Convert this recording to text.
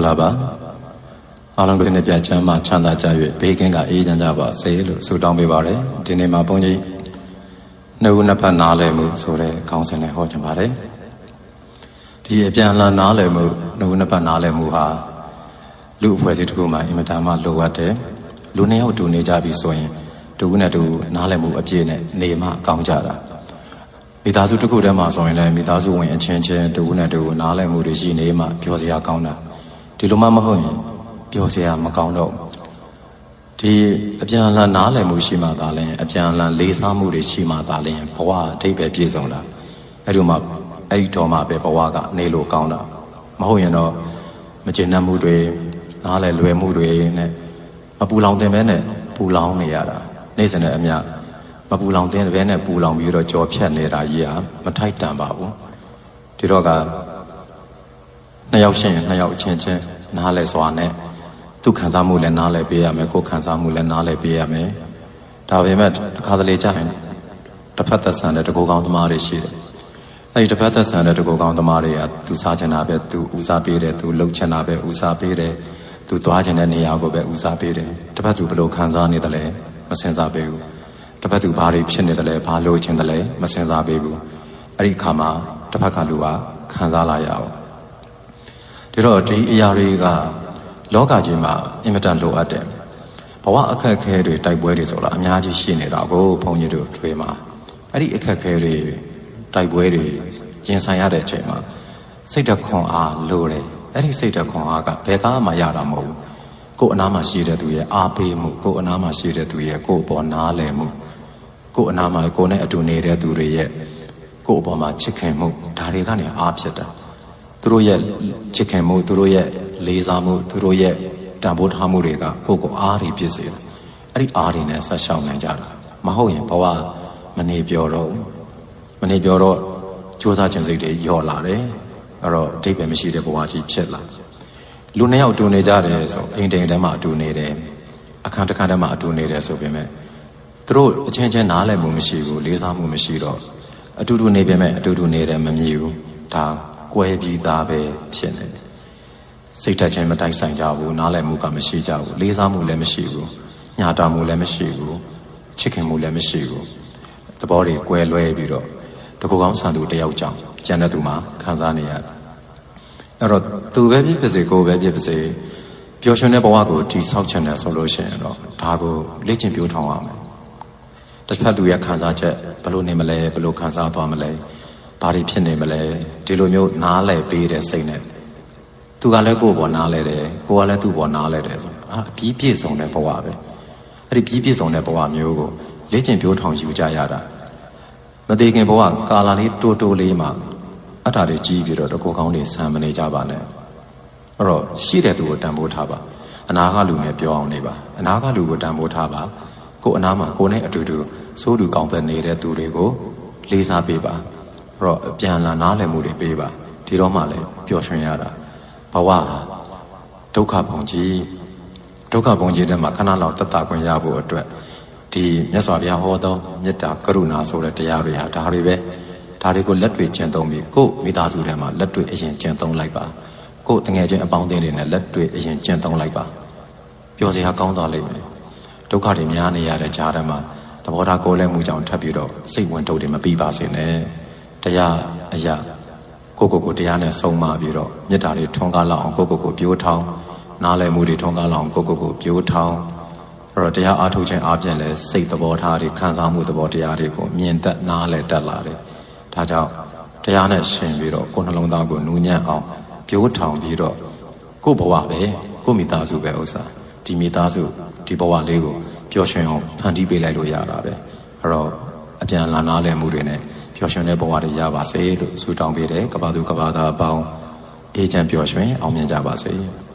္ဂလာပါအားလုံးကိုဒီနေ့ပြချမ်းမှာချမ်းသာကြ၍ဘေးကင်းကအေးချမ်းကြပါစေလို့ဆုတောင်းပေးပါရယ်ဒီနေ့မှာဘုန်းကြီးနှုတ်နှစ်ဖက်နားလည်မှုဆိုတဲ့ခေါင်းစဉ်နဲ့ဟောချင်ပါတယ်ဒီအပြန်အလှန်နားလည်မှုနှုတ်နှစ်ဖက်နားလည်မှုဟာလူအဖွဲ့အစည်းတစ်ခုမှာအင်မတန်မှလိုအပ်တယ်လူနှစ်ယောက်တူနေကြပြီဆိုရင်တူနဲ့တူနားလည်မှုအပြည့်နဲ့နေမှကောင်းကြတာမိသားစုတစ်ခုတည်းမှာဆိုရင်လည်းမိသားစုဝင်အချင်းချင်းတူနဲ့တူနားလည်မှုတွေရှိနေမှပြောစရာကောင်းတာ ဒီလိုမှမဟုတ်ရင်ပြောစရာမကောင်းတော့ဒီအပြန်အလှန်နားလည်မှုရှိမှသာလဲအပြန်အလှန်လေးစားမှုတွေရှိမှသာလဲဘဝအထိပ္ပယ်ပြည့်စုံတာအဲ့ဒီမှာအဲ့ဒီတော့မှပဲဘဝကနေလို့ကောင်းတာမဟုတ်ရင်တော့မကျေနပ်မှုတွေနားလည်လွယ်မှုတွေနဲ့မပူလောင်တင်ပဲနဲ့ပူလောင်နေရတာနေ့စဉ်နဲ့အမျှမပူလောင်တင်ပဲနဲ့ပူလောင်ပြီးတော့ကြော်ဖြတ်နေတာကြီးอ่ะမထိုက်တန်ပါဘူးဒီတော့က နှစ်ယောက်ရှင်နှစ်ယောက်အချင်းချင်းနားလဲစွာနဲ့သူခံစားမှုလည်းနားလဲပေးရမယ်ကိုယ်ခံစားမှုလည်းနားလဲပေးရမယ်ဒါပေမဲ့တစ်ခါတလေကြာရင်တစ်ဖက်သက်ဆန်တဲ့တကူကောင်းသမားတွေရှိတယ်အဲဒီတစ်ဖက်သက်ဆန်တဲ့တကူကောင်းသမားတွေကသူစားချင်တာပဲသူဦးစားပေးတယ်သူလှုပ်ချင်တာပဲဦးစားပေးတယ်သူသွားချင်တဲ့နေရာကိုပဲဦးစားပေးတယ်တစ်ဖက်သူဘယ်လိုခံစားနေတယ်လဲမစင်စားပေးဘူးတစ်ဖက်သူဘာတွေဖြစ်နေတယ်လဲဘာလို့ချင်တယ်လဲမစင်စားပေးဘူးအဲ့ဒီခါမှာတစ်ဖက်ကလူကခံစားလာရအောင် ဒီတော့ဒီအရာတွေကလောကကြီးမှာအင်မတန်လိုအပ်တယ်ဘဝအခက်အခဲတွေတိုက်ပွဲတွေဆိုတာအများကြီးရှိနေတာကိုဘုန်းကြီးတို့တွေ့မှာအဲ့ဒီအခက်အခဲတွေတိုက်ပွဲတွေရင်ဆိုင်ရတဲ့အချိန်မှာစိတ်တခွန်အားလိုတယ်အဲ့ဒီစိတ်တခွန်အားကဘယ်ကားမှရတာမဟုတ်ဘူးကိုယ်အနားမှာရှိတဲ့သူရဲ့အားပေးမှုကိုယ်အနားမှာရှိတဲ့သူရဲ့ကိုယ်ပေါ်နားလည်မှုကိုယ်အနားမှာကိုယ်နဲ့အတူနေတဲ့သူတွေရဲ့ကိုယ်အပေါ်မှာချစ်ခင်မှုဒါတွေကနေအားဖြစ်တာ သူတို့ရဲ့ချစ်ခင်မှုသူတို့ရဲ့လေးစားမှုသူတို့ရဲ့တန်ဖိုးထားမှုတွေကကိုယ့်ကိုအားတွေဖြစ်စေတယ်အဲ့ဒီအားတွေနဲ့ဆက်ရှောင်နိုင်ကြတာမဟုတ်ရင်ဘဝမနေပြောတော့မနေပြောတော့စူးစမ်းခြင်းစိတ်တွေယော့လာတယ်အဲ့တော့အတိတ်ပဲမရှိတဲ့ဘဝကြီးဖြစ်လာလူနှစ်ယောက်တူနေကြတယ်ဆိုအိမ်တိမ်ထဲမှာအတူနေတယ်အခန်းတစ်ခန်းထဲမှာအတူနေတယ်ဆိုပေမဲ့သူတို့အချင်းချင်းနားလည်မှုမရှိဘူးလေးစားမှုမရှိတော့အတူတူနေပေမဲ့အတူတူနေတယ်မမြည်ဘူးဒါ ကွဲပြီးသားပဲဖြစ်နေတယ်စိတ်ဓာတ်ချင်းမတိုက်ဆိုင်ကြဘူးနားလည်မှုကမရှိကြဘူးလေးစားမှုလည်းမရှိဘူးညာတာမှုလည်းမရှိဘူးချစ်ခင်မှုလည်းမရှိဘူးသဘောတွေကွဲလွဲပြီးတော့တကူကောင်းဆန်သူတယောက်ကြောင့်ကျန်တဲ့သူမှာခံစားနေရတယ်အဲ့တော့သူပဲဖြစ်ပါစေကိုပဲဖြစ်ပါစေပျော်ရွှင်တဲ့ဘဝကိုဒီဆောက်ချင်တယ်ဆိုလို့ရှိရင်တော့ဒါကိုလေ့ကျင့်ပြိုးထောင်ရမယ်တစ်ဖက်သူရဲ့ခံစားချက်ဘယ်လိုနေမလဲဘယ်လိုခံစားသွားမလဲ ဘာတွေဖြစ်နေမလဲဒီလိုမျိုးနားလည်ပေးတဲ့စိတ်နဲ့သူကလည်းကိုယ့်ဘောနားလဲတယ်ကိုကလည်းသူ့ဘောနားလဲတယ်ဆိုအာအပြီးပြည့်စုံတဲ့ဘဝပဲအဲ့ဒီပြီးပြည့်စုံတဲ့ဘဝမျိုးကိုလေ့ကျင့်ပြိုးထောင်ယူကြရတာမသေးခင်ဘဝကာလာလေးတိုးတိုးလေးမှာအထာတွေကြီးပြီးတော့တကူကောင်းတွေဆံမနေကြပါနဲ့အဲ့တော့ရှိတဲ့သူကိုတန်ဖိုးထားပါအနာကလူနဲ့ပြောအောင်နေပါအနာကလူကိုတန်ဖိုးထားပါကိုအနာမှာကိုနဲ့အတူတူစိုးတူကောင်းပဲနေတဲ့သူတွေကိုလေးစားပေးပါအဲ့ တော့အပြန်လာနားလည်မှုတွေပေးပါဒီတော့မှလည်းပျော်ရွှင်ရတာဘဝဒုက္ခပုံကြီးဒုက္ခပုံကြီးထဲမှာခဏလောက်တတ်တာခွင့်ရဖို့အတွက်ဒီမြတ်စွာဘုရားဟောသောမေတ္တာကရုဏာဆိုတဲ့တရားတွေဟာဒါတွေပဲဒါတွေကိုလက်တွေ့ကျင့်သုံးပြီးကိုယ့်မိသားစုထဲမှာလက်တွေ့အရင်ကျင့်သုံးလိုက်ပါကိုယ့်တငယ်ချင်းအပေါင်းအသင်းတွေနဲ့လက်တွေ့အရင်ကျင့်သုံးလိုက်ပါပျော်စရာကောင်းသွားလိမ့်မယ်ဒုက္ခတွေများနေရတဲ့ကြားထဲမှာသဘောထားကိုယ်လဲမှုကြောင့်ထပ်ပြီးတော့စိတ်ဝင်ထုတ်တွေမပြီးပါစေနဲ့ တရားအရာကိုကိုကိုတရားနဲ့ဆုံးမပြီးတော့မေတ္တာတွေထွန်းကားလောက်အောင်ကိုကိုကိုပြိုးထောင်းနားလည်မှုတွေထွန်းကားလောက်အောင်ကိုကိုကိုပြိုးထောင်းအဲ့တော့တရားအားထုတ်ခြင်းအပြင်လဲစိတ်သဘောထားတွေခံစားမှုသဘောတရားတွေကိုမြင်တတ်နားလည်တတ်လာတယ်ဒါကြောင့်တရားနဲ့ရှင်ပြီးတော့ကိုယ်နှလုံးသားကိုနူးညံ့အောင်ပြိုးထောင်ပြီးတော့ကိုယ့်ဘဝပဲကိုယ့်မိသားစုပဲဥစ္စာဒီမိသားစုဒီဘဝလေးကိုပျော်ရွှင်အောင်ဖန်တီးပေးလိုက်လို့ရတာပဲအဲ့တော့အပြန်လာနားလည်မှုတွေနဲ့ပျော် ရွှင်တဲ့ဘဝတွေရပါစေလို့ဆုတောင်းပေးတယ်ကပ္ပသူကပ္ပသားအပေါင်းအေးချမ်းပျော်ရွှင်အောင်မြင်ကြပါစေ။